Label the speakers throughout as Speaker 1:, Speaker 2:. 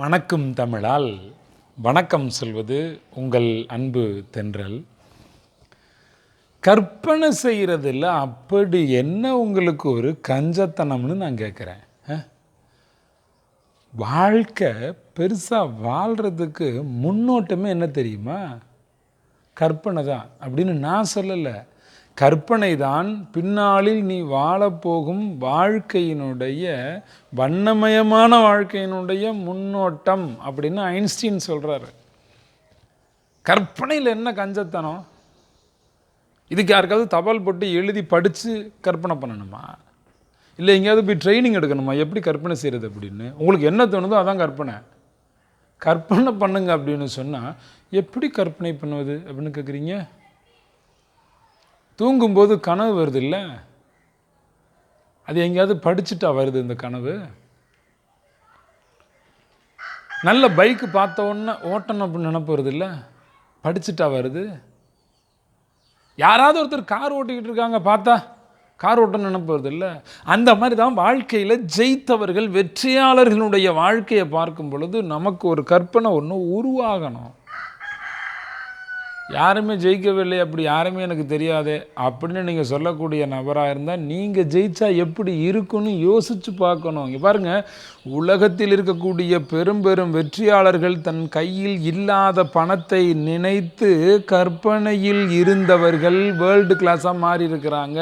Speaker 1: வணக்கம் தமிழால் வணக்கம் சொல்வது உங்கள் அன்பு தென்றல். கற்பனை செய்கிறதில் அப்படி என்ன உங்களுக்கு ஒரு கஞ்சத்தனம்னு நான் கேட்குறேன் வாழ்க்கை பெருசாக வாழ்கிறதுக்கு முன்னோட்டமே என்ன தெரியுமா? கற்பனை தான் அப்படின்னு நான் சொல்லலை. கற்பனை தான் பின்னாளில் நீ வாழப்போகும் வாழ்க்கையினுடைய வண்ணமயமான வாழ்க்கையினுடைய முன்னோட்டம் அப்படின்னு ஐன்ஸ்டீன் சொல்கிறாரு கற்பனையில் என்ன கஞ்சத்தனம்? இதுக்கு யாருக்காவது தபால் போட்டு எழுதி படித்து கற்பனை பண்ணணுமா? இல்லை எங்கேயாவது போய் ட்ரைனிங் எடுக்கணுமா? எப்படி கற்பனை செய்கிறது அப்படின்னு? உங்களுக்கு என்ன தோணுதோ அதான் கற்பனை. கற்பனை பண்ணுங்க அப்படின்னு சொன்னால் எப்படி கற்பனை பண்ணுவது அப்படின்னு கேட்குறீங்க தூங்கும்போது கனவு வருது இல்லை அது எங்கேயாவது படிச்சுட்டா வருது இந்த கனவு? நல்ல பைக்கு பார்த்த உடனே ஓட்டணும் அப்படின்னு நினப்பு வருது இல்லை படிச்சுட்டா வருது? யாராவது ஒருத்தர் கார் ஓட்டிக்கிட்டு இருக்காங்க பார்த்தா கார் ஓட்டணும் நினப்பு வருது இல்லை அந்த மாதிரி தான் வாழ்க்கையில் ஜெயித்தவர்கள் வெற்றியாளர்களுடைய வாழ்க்கையை பார்க்கும் பொழுது நமக்கு ஒரு கற்பனை ஒன்று உருவாகணும். யாருமே ஜெயிக்கவில்லை அப்படி யாருமே எனக்கு தெரியாதே அப்படின்னு நீங்கள் சொல்லக்கூடிய நபராக இருந்தால் நீங்கள் ஜெயிச்சா எப்படி இருக்குன்னு யோசித்து பார்க்கணும். இங்கே பாருங்கள் உலகத்தில் இருக்கக்கூடிய பெரும் பெரும் வெற்றியாளர்கள் தன் கையில் இல்லாத பணத்தை நினைத்து கற்பனையில் இருந்தவர்கள் வேர்ல்டு கிளாஸாக மாறி இருக்கிறாங்க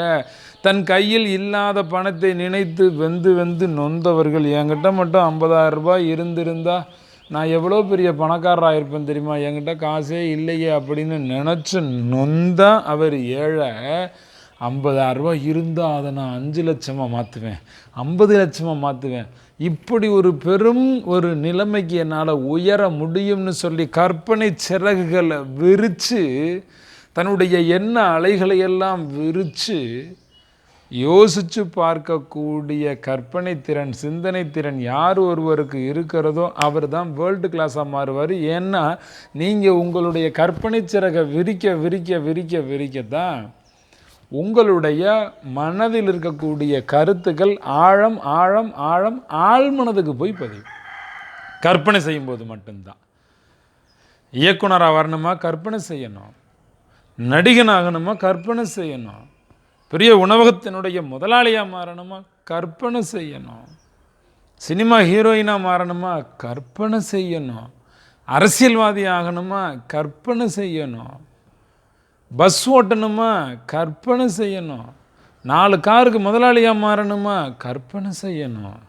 Speaker 1: தன் கையில் இல்லாத பணத்தை நினைத்து வெந்து வெந்து நொந்தவர்கள். என்கிட்ட மட்டும் ஐம்பதாயிரம் ரூபாய் இருந்திருந்தால் நான் எவ்வளோ பெரிய பணக்காரராக இருப்பேன் தெரியுமா? என்கிட்ட காசே இல்லையே அப்படின்னு நினச்சி நொந்தா அவர் ஏழை ஐம்பதாயிரரூபா இருந்தால் அதை நான் அஞ்சு லட்சமாக மாற்றுவேன் ஐம்பது லட்சமாக மாற்றுவேன் இப்படி ஒரு பெரும் ஒரு நிலைமைக்கு என்னால் உயர முடியும்னு சொல்லி கற்பனை சிறகுகளை விரித்து தன்னுடைய எண்ண அலைகளை எல்லாம் விரித்து யோசித்து பார்க்கக்கூடிய கற்பனை திறன் சிந்தனை திறன் யார் ஒருவருக்கு இருக்கிறதோ அவர் தான் வேர்ல்டு கிளாஸாக மாறுவார். ஏன்னா நீங்கள் உங்களுடைய கற்பனை சிறகை விரிக்க விரிக்க விரிக்க விரிக்க தான் உங்களுடைய மனதில் இருக்கக்கூடிய கருத்துக்கள் ஆழம் ஆழம் ஆழம் ஆழ்மனதுக்கு போய் பதிவு கற்பனை செய்யும்போது மட்டும்தான். இயக்குனராக வரணுமா கற்பனை செய்யணும். நடிகனாகணுமா? கற்பனை செய்யணும். பெரிய உணவகத்தினுடைய முதலாளியாக மாறணுமா? கற்பனை செய்யணும். சினிமா ஹீரோயினாக மாறணுமா? கற்பனை செய்யணும். அரசியல்வாதி ஆகணுமா? கற்பனை செய்யணும். பஸ் ஓட்டணுமா? கற்பனை செய்யணும். நாலு காருக்கு முதலாளியாக மாறணுமா? கற்பனை செய்யணும்.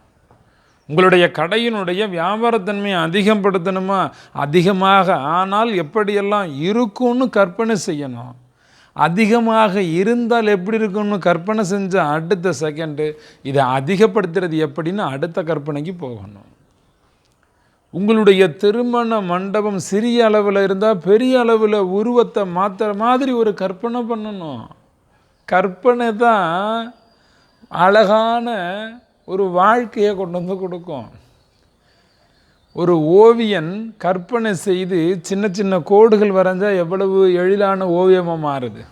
Speaker 1: உங்களுடைய கடையினுடைய வியாபாரத்தன்மையை அதிகப்படுத்தணுமா? அதிகமாக. ஆனால் எப்படியெல்லாம் இருக்கும்னு கற்பனை செய்யணும். அதிகமாக இருந்தால் எப்படி இருக்கும்னு கற்பனை செஞ்ச அடுத்த செகண்டு இதை அதிகப்படுத்துறது எப்படின்னு அடுத்த கற்பனைக்கு போகணும். உங்களுடைய திருமண மண்டபம் சிறிய அளவில் இருந்தால் பெரிய அளவில் உருவத்தை மாற்றுற மாதிரி ஒரு கற்பனை பண்ணணும். கற்பனை தான் அழகான ஒரு வாழ்க்கையை கொண்டு வந்து கொடுக்கும். ஒரு ஓவியன் கற்பனை செய்து சின்ன சின்ன கோடுகள் வரைஞ்சால் எவ்வளவு எழிலான ஓவியமாக மாறுது.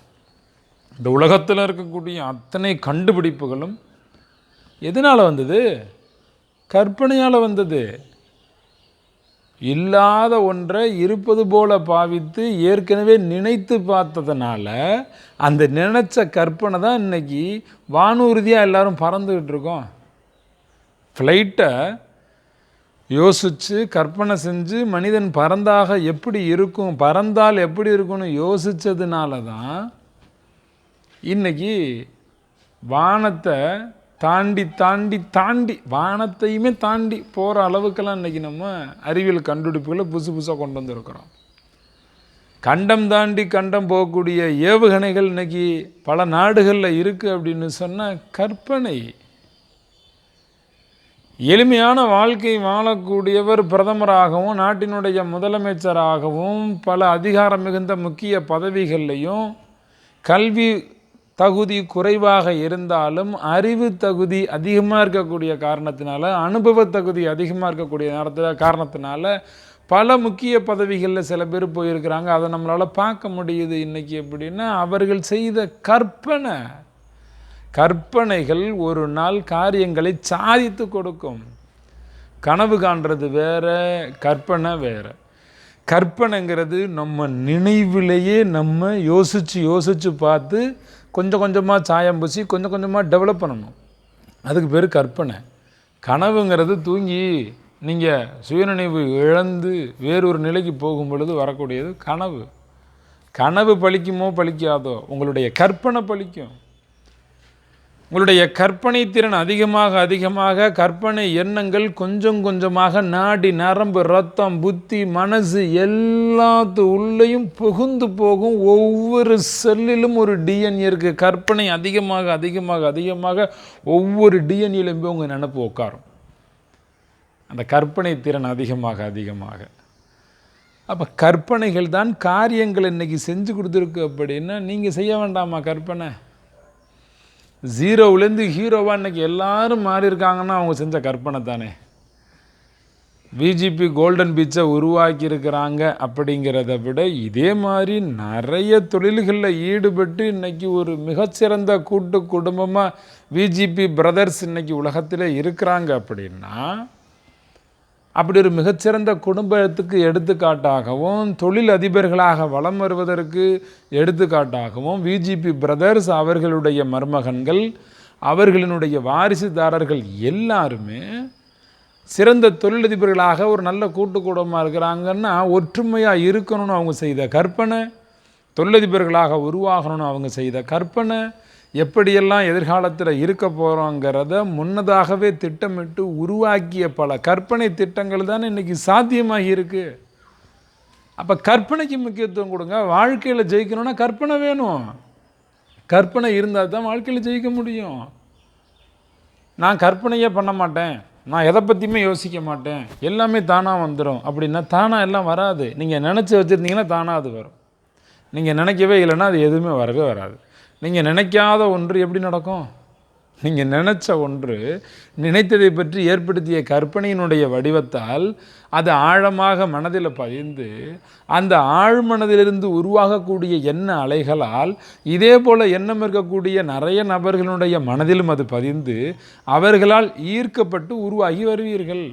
Speaker 1: இந்த உலகத்தில் இருக்கக்கூடிய அத்தனை கண்டுபிடிப்புகளும் எதனால் வந்தது? கற்பனையால் வந்தது. இல்லாத ஒன்றை இருப்பது போல பாவித்து ஏற்கனவே நினைத்து பார்த்ததுனால அந்த நினைச்ச கற்பனை தான் இன்னைக்கு வானூர்தியாக எல்லாரும் பறந்துக்கிட்டு இருக்கோம். ஃப்ளைட்டை யோசித்து கற்பனை செஞ்சு மனிதன் பறந்தாக எப்படி இருக்கும் பறந்தால் எப்படி இருக்கும்னு யோசித்ததுனால தான் இன்றைக்கி வானத்தை தாண்டி தாண்டி தாண்டி வானத்தையுமே தாண்டி போகிற அளவுக்கெல்லாம் இன்றைக்கி நம்ம அறிவியல் கண்டுபிடிப்புகளை புதுசு புதுசாக கொண்டு வந்திருக்கிறோம். கண்டம் தாண்டி கண்டம் போகக்கூடிய ஏவுகணைகள் இன்றைக்கி பல நாடுகளில் இருக்குது அப்படின்னு சொன்னால் கற்பனை எளிமையான வாழ்க்கை வாழக்கூடியவர் பிரதமராகவும் நாட்டினுடைய முதலமைச்சராகவும் பல அதிகாரம் மிகுந்த முக்கிய பதவிகள்லையும் கல்வி தகுதி குறைவாக இருந்தாலும் அறிவு தகுதி அதிகமாக இருக்கக்கூடிய காரணத்தினால அனுபவ தகுதி அதிகமாக இருக்கக்கூடிய நேரத்தில் காரணத்தினால பல முக்கிய பதவிகளில் சில பேர் போயிருக்கிறாங்க. அதை நம்மளால் பார்க்க முடியுது இன்றைக்கி எப்படின்னா அவர்கள் செய்த கற்பனை. கற்பனைகள் ஒரு நாள் காரியங்களை சாதித்து கொடுக்கும். கனவு காண்றது வேற கற்பனை வேற. கற்பனைங்கிறது நம்ம நினைவிலேயே நம்ம யோசித்து யோசித்து பார்த்து கொஞ்சம் கொஞ்சமாக சாயம் பூசி கொஞ்சம் கொஞ்சமாக டெவலப் பண்ணணும். அதுக்கு பேர் கற்பனை. கனவுங்கிறது தூங்கி நீங்கள் சுயநினைவு இழந்து வேறொரு நிலைக்கு போகும் பொழுது வரக்கூடியது கனவு. கனவு பலிக்குமோ பலிக்காதோ உங்களுடைய கற்பனை பலிக்கும் உங்களுடைய கற்பனை திறன் அதிகமாக அதிகமாக கற்பனை எண்ணங்கள் கொஞ்சம் கொஞ்சமாக நாடி நரம்பு ரத்தம் புத்தி மனசு எல்லாத்து உள்ளேயும் புகுந்து போகும் ஒவ்வொரு செல்லிலும் ஒரு டிஎன்ஏ இருக்குது கற்பனை அதிகமாக அதிகமாக அதிகமாக ஒவ்வொரு டிஎன்ஏலையும் போய் உங்கள் நினப்பு உட்காரும். அந்த கற்பனை திறன் அதிகமாக அதிகமாக. அப்போ கற்பனைகள் தான் காரியங்கள் இன்றைக்கி செஞ்சு கொடுத்துருக்கு அப்படின்னா நீங்கள் செய்ய வேண்டாமா கற்பனை? ஜீரோவிலேருந்து ஹீரோவாக இன்றைக்கி எல்லாரும் மாறி இருக்காங்கன்னா அவங்க செஞ்ச கற்பனை தானே. பிஜிபி கோல்டன் பீச்சை உருவாக்கியிருக்கிறாங்க அப்படிங்கிறத விட இதே மாதிரி நிறைய தொழில்களில் ஈடுபட்டு இன்னைக்கு ஒரு மிகச்சிறந்த கூட்டு குடும்பமாக பிஜிபி பிரதர்ஸ் இன்றைக்கி உலகத்தில் இருக்கிறாங்க அப்படின்னா அப்படி ஒரு மிகச்சிறந்த குடும்பத்துக்கு எடுத்துக்காட்டாகவும் தொழில் அதிபர்களாக வலம் வருவதற்கு எடுத்துக்காட்டாகவும் விஜிபி பிரதர்ஸ் அவர்களுடைய மருமகன்கள் அவர்களினுடைய வாரிசுதாரர்கள் எல்லாருமே சிறந்த தொழிலதிபர்களாக ஒரு நல்ல கூட்டு குடும்பமாக இருக்கிறாங்கன்னா ஒற்றுமையாக இருக்கணும்னு அவங்க செய்த கற்பனை தொழிலதிபர்களாக உருவாகணும்னு அவங்க செய்த கற்பனை எப்படியெல்லாம் எதிர்காலத்தில் இருக்க போகிறோங்கிறத முன்னதாகவே திட்டமிட்டு உருவாக்கிய பல கற்பனை திட்டங்கள் தான் இன்றைக்கி சாத்தியமாகி இருக்குது அப்போ கற்பனைக்கு முக்கியத்துவம் கொடுங்க. வாழ்க்கையில் ஜெயிக்கணும்னா கற்பனை வேணும். கற்பனை இருந்தால் தான் வாழ்க்கையில் ஜெயிக்க முடியும். நான் கற்பனையே பண்ண மாட்டேன். நான் எதை பற்றியுமே யோசிக்க மாட்டேன். எல்லாமே தானாக வந்துடும் அப்படின்னா தானாக எல்லாம் வராது. நீங்கள் நினச்சி வச்சுருந்தீங்கன்னா தானாக அது வரும். நீங்கள் நினைக்கவே இல்லைன்னா அது எதுவுமே வரவே வராது. நீங்கள் நினைக்காத ஒன்று எப்படி நடக்கும்? நீங்கள் நினச்ச ஒன்று நினைத்ததை பற்றி ஏற்படுத்திய கற்பனையினுடைய வடிவத்தால் அது ஆழமாக மனதில் பதிந்து அந்த ஆழ்மனதிலிருந்து உருவாகக்கூடிய எண்ண அலைகளால் இதே போல் எண்ணம் இருக்கக்கூடிய நிறைய நபர்களுடைய மனதிலும் அது பதிந்து அவர்களால் ஈர்க்கப்பட்டு உருவாகி வருவீர்கள்.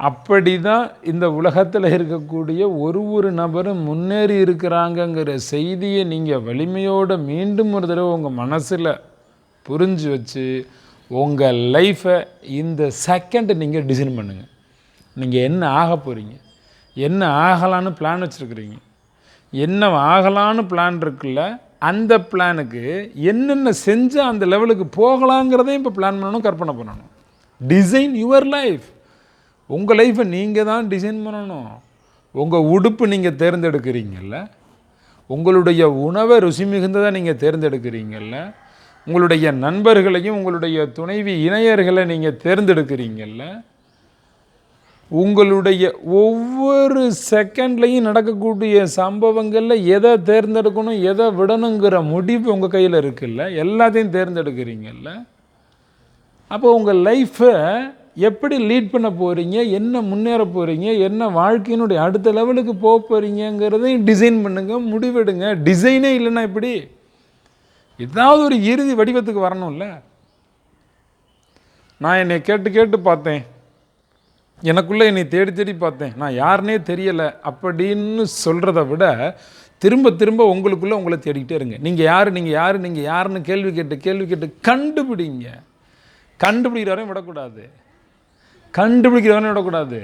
Speaker 1: அப்படி தான் இந்த உலகத்தில் இருக்கக்கூடிய ஒரு ஒரு நபரும் முன்னேறி இருக்கிறாங்கங்கிற செய்தியை நீங்கள் வலிமையோடு மீண்டும் ஒரு தடவை உங்கள் மனசில் புரிஞ்சு வச்சு உங்கள் லைஃப்பை இந்த செகண்ட் நீங்கள் டிசைன் பண்ணுங்கள் நீங்கள் என்ன ஆக போகிறீங்க என்ன ஆகலான்னு பிளான் வச்சுருக்குறீங்க? என்ன ஆகலான்னு பிளான் இருக்குல்ல? அந்த பிளானுக்கு என்னென்ன செஞ்சு அந்த லெவலுக்கு போகலாங்கிறதையும் இப்போ பிளான் பண்ணணும் கற்பனை பண்ணணும். டிசைன் யுவர் லைஃப் உங்கள் லைஃப்பை நீங்கள் தான் டிசைன் பண்ணணும். உங்கள் உடுப்பு நீங்கள் தேர்ந்தெடுக்கிறீங்கல்ல. உங்களுடைய உணவை ருசி மிகுந்ததாக நீங்கள் தேர்ந்தெடுக்கிறீங்கல்ல. உங்களுடைய நண்பர்களையும் உங்களுடைய துணைவி இணையர்களை நீங்கள் தேர்ந்தெடுக்கிறீங்கல்ல. உங்களுடைய ஒவ்வொரு செகண்ட்லையும் நடக்கக்கூடிய சம்பவங்களில் எதை தேர்ந்தெடுக்கணும் எதை விடணுங்கிற முடிவு உங்கள் கையில் இருக்குல்ல. எல்லாத்தையும் தேர்ந்தெடுக்கிறீங்கல்ல. அப்போ உங்கள் லைஃப்பை எப்படி லீட் பண்ண போகிறீங்க என்ன முன்னேற போகிறீங்க என்ன வாழ்க்கையினுடைய அடுத்த லெவலுக்கு போக போகிறீங்கிறதையும் டிசைன் பண்ணுங்கள் முடிவெடுங்க. டிசைனே இல்லைன்னா எப்படி? ஏதாவது ஒரு இறுதி வடிவத்துக்கு வரணும்ல. நான் என்னை கேட்டு கேட்டு பார்த்தேன். எனக்குள்ளே என்னை தேடி தேடி பார்த்தேன். நான் யாருனே தெரியலை. அப்படின்னு சொல்கிறத விட திரும்ப திரும்ப உங்களுக்குள்ளே உங்களை தேடிக்கிட்டே இருங்க. நீங்கள் யார் நீங்கள் யார் நீங்கள் யாருன்னு கேள்வி கேட்டு கேள்வி கேட்டு கண்டுபிடிங்க. கண்டுபிடிக்கிறவரையும் விடக்கூடாது. கண்டுபிடிக்கிறவனே விடக்கூடாது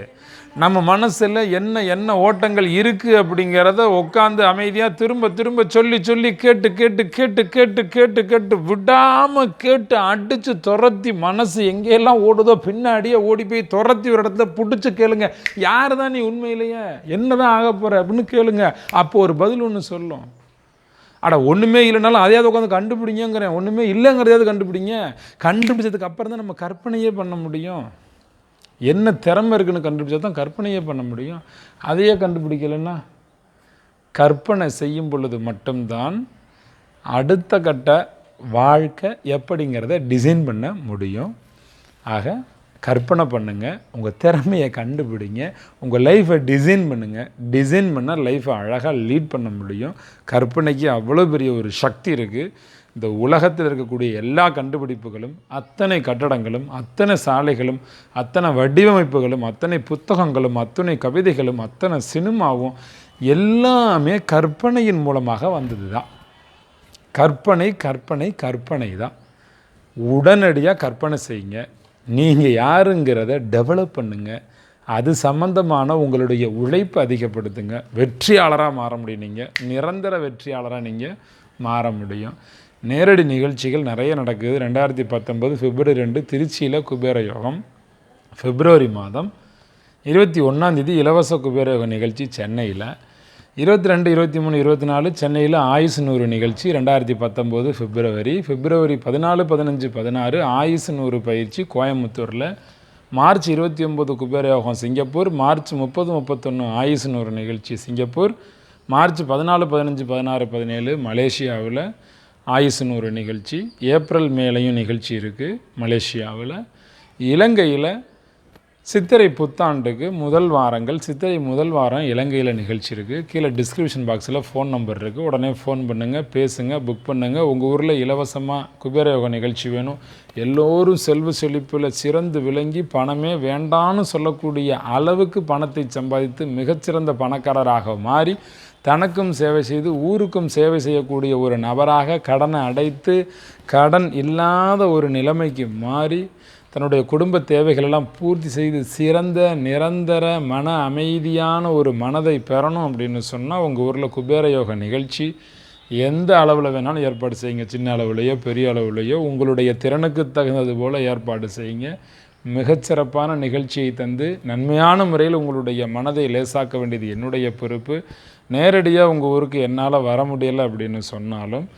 Speaker 1: நம்ம மனசில் என்ன என்ன ஓட்டங்கள் இருக்குது அப்படிங்கிறத உட்காந்து அமைதியாக திரும்ப திரும்ப சொல்லி சொல்லி கேட்டு கேட்டு கேட்டு கேட்டு கேட்டு கேட்டு விடாமல் கேட்டு அடித்து துரத்தி மனசு எங்கெல்லாம் ஓடுதோ பின்னாடியே ஓடி போய் துரத்தி ஒரு இடத்துல பிடிச்சி கேளுங்க. யார் தான் நீ உண்மையிலேயே? என்ன தான் ஆக போகிற அப்படின்னு கேளுங்க. அப்போ ஒரு பதில் ஒன்று சொல்லும். அட ஒன்றுமே இல்லைனாலும் அதையாவது உட்காந்து கண்டுபிடிங்கிறேன் ஒன்றுமே இல்லைங்கிறதையாவது கண்டுபிடிங்க. கண்டுபிடிச்சதுக்கு அப்புறம் தான் நம்ம கற்பனையே பண்ண முடியும். என்ன திறமை இருக்குன்னு கண்டுபிடிச்சா தான் கற்பனையே பண்ண முடியும். அதையே கண்டுபிடிக்கலைன்னா கற்பனை செய்யும் பொழுது மட்டும்தான் அடுத்த கட்ட வாழ்க்கை எப்படிங்கிறத டிசைன் பண்ண முடியும். ஆக கற்பனை பண்ணுங்கள் உங்கள் திறமையை கண்டுபிடிங்க உங்கள் லைஃப்பை டிசைன் பண்ணுங்கள் டிசைன் பண்ணால் லைஃப்பை அழகாக லீட் பண்ண முடியும். கற்பனைக்கு அவ்வளோ பெரிய ஒரு சக்தி இருக்குது இந்த உலகத்தில் இருக்கக்கூடிய எல்லா கண்டுபிடிப்புகளும் அத்தனை கட்டடங்களும் அத்தனை சாலைகளும் அத்தனை வடிவமைப்புகளும் அத்தனை புத்தகங்களும் அத்தனை கவிதைகளும் அத்தனை சினிமாவும் எல்லாமே கற்பனையின் மூலமாக வந்தது தான் கற்பனை கற்பனை கற்பனை தான். உடனடியாக கற்பனை செய்யுங்க. நீங்கள் யாருங்கிறத டெவலப் பண்ணுங்க. அது சம்பந்தமான உங்களுடைய உழைப்பு அதிகப்படுத்துங்க. வெற்றியாளராக மாற முடியும் நீங்கள் நிரந்தர வெற்றியாளராக நீங்கள் மாற முடியும். நேரடி நிகழ்ச்சிகள் நிறைய நடக்குது. ரெண்டாயிரத்தி பத்தொன்பது பிப்ரவரி ரெண்டு திருச்சியில் குபேர யோகம் பிப்ரவரி மாதம். இருபத்தி ஒன்றாந்தேதி இலவச குபேர யோக நிகழ்ச்சி சென்னையில். இருபத்தி ரெண்டு இருபத்தி மூணு இருபத்தி நாலு சென்னையில் ஆயுசு நூறு நிகழ்ச்சி ரெண்டாயிரத்தி பத்தொம்போது பிப்ரவரி. பிப்ரவரி பதினாலு பதினஞ்சு பதினாறு ஆயுசு நூறு பயிற்சி கோயம்புத்தூரில். மார்ச் இருபத்தி ஒம்பது குபேர யோகம் சிங்கப்பூர். மார்ச் முப்பது முப்பத்தொன்று ஆயுசு நூறு நிகழ்ச்சி சிங்கப்பூர். மார்ச் பதினாலு பதினஞ்சு பதினாறு பதினேழு மலேசியாவில். ஆயுசுன்னு ஒரு நிகழ்ச்சி ஏப்ரல் மேலையும் நிகழ்ச்சி இருக்குது மலேசியாவில். இலங்கையில் சித்திரை புத்தாண்டுக்கு முதல் வாரங்கள் சித்திரை முதல் வாரம் இலங்கையில் நிகழ்ச்சி இருக்குது கீழே டிஸ்கிரிப்ஷன் பாக்ஸில் ஃபோன் நம்பர் இருக்குது உடனே ஃபோன் பண்ணுங்கள் பேசுங்க புக் பண்ணுங்கள் உங்கள் ஊரில் இலவசமாக குபேரயோக நிகழ்ச்சி வேணும். எல்லோரும் செல்வ செழிப்பில் சிறந்து விளங்கி பணமே வேண்டான்னு சொல்லக்கூடிய அளவுக்கு பணத்தை சம்பாதித்து மிகச்சிறந்த பணக்காரராக மாறி தனக்கும் சேவை செய்து ஊருக்கும் சேவை செய்யக்கூடிய ஒரு நபராக கடனை அடைத்து கடன் இல்லாத ஒரு நிலைமைக்கு மாறி தன்னுடைய குடும்ப தேவைகளெல்லாம் பூர்த்தி செய்து சிறந்த நிரந்தர மன அமைதியான ஒரு மனதை பெறணும் அப்படின்னு சொன்னால் உங்கள் ஊரில் குபேர யோக நிகழ்ச்சி எந்த அளவில் வேணாலும் ஏற்பாடு செய்யுங்க. சின்ன அளவுலேயோ பெரிய அளவுலேயோ உங்களுடைய திறனுக்கு தகுந்தது போல் ஏற்பாடு செய்யுங்க. மிகச்சிறப்பான நிகழ்ச்சியை தந்து நன்மையான முறையில் உங்களுடைய மனதை லேசாக்க வேண்டியது என்னுடைய பொறுப்பு. நேரடியாக உங்கள் ஊருக்கு என்னால் வர முடியலை அப்படின்னு சொன்னாலும்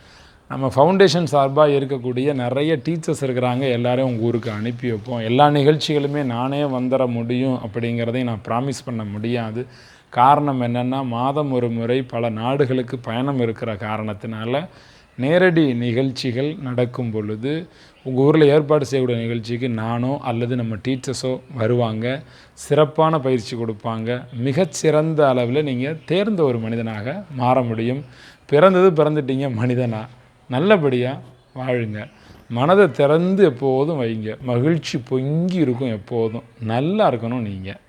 Speaker 1: நம்ம ஃபவுண்டேஷன் சார்பாக இருக்கக்கூடிய நிறைய டீச்சர்ஸ் இருக்கிறாங்க எல்லாரையும் உங்கள் ஊருக்கு அனுப்பி வைப்போம். எல்லா நிகழ்ச்சிகளுமே நானே வந்துட முடியும் அப்படிங்கிறதையும் நான் ப்ராமிஸ் பண்ண முடியாது. காரணம் என்னென்னா மாதம் ஒரு முறை பல நாடுகளுக்கு பயணம் இருக்கிற காரணத்தினால நேரடி நிகழ்ச்சிகள் நடக்கும் பொழுது உங்கள் ஊரில் ஏற்பாடு செய்யக்கூடிய நிகழ்ச்சிக்கு நானோ அல்லது நம்ம டீச்சர்ஸோ வருவாங்க. சிறப்பான பயிற்சி கொடுப்பாங்க. மிகச்சிறந்த அளவில் நீங்கள் தேர்ந்த ஒரு மனிதனாக மாற முடியும். பிறந்தது பிறந்துட்டீங்க மனிதனா. நல்லபடியாக வாழுங்க. மனதை திறந்து எப்போதும் வைங்க. மகிழ்ச்சி பொங்கி இருக்கும் எப்போதும். நல்லா இருக்கணும் நீங்கள்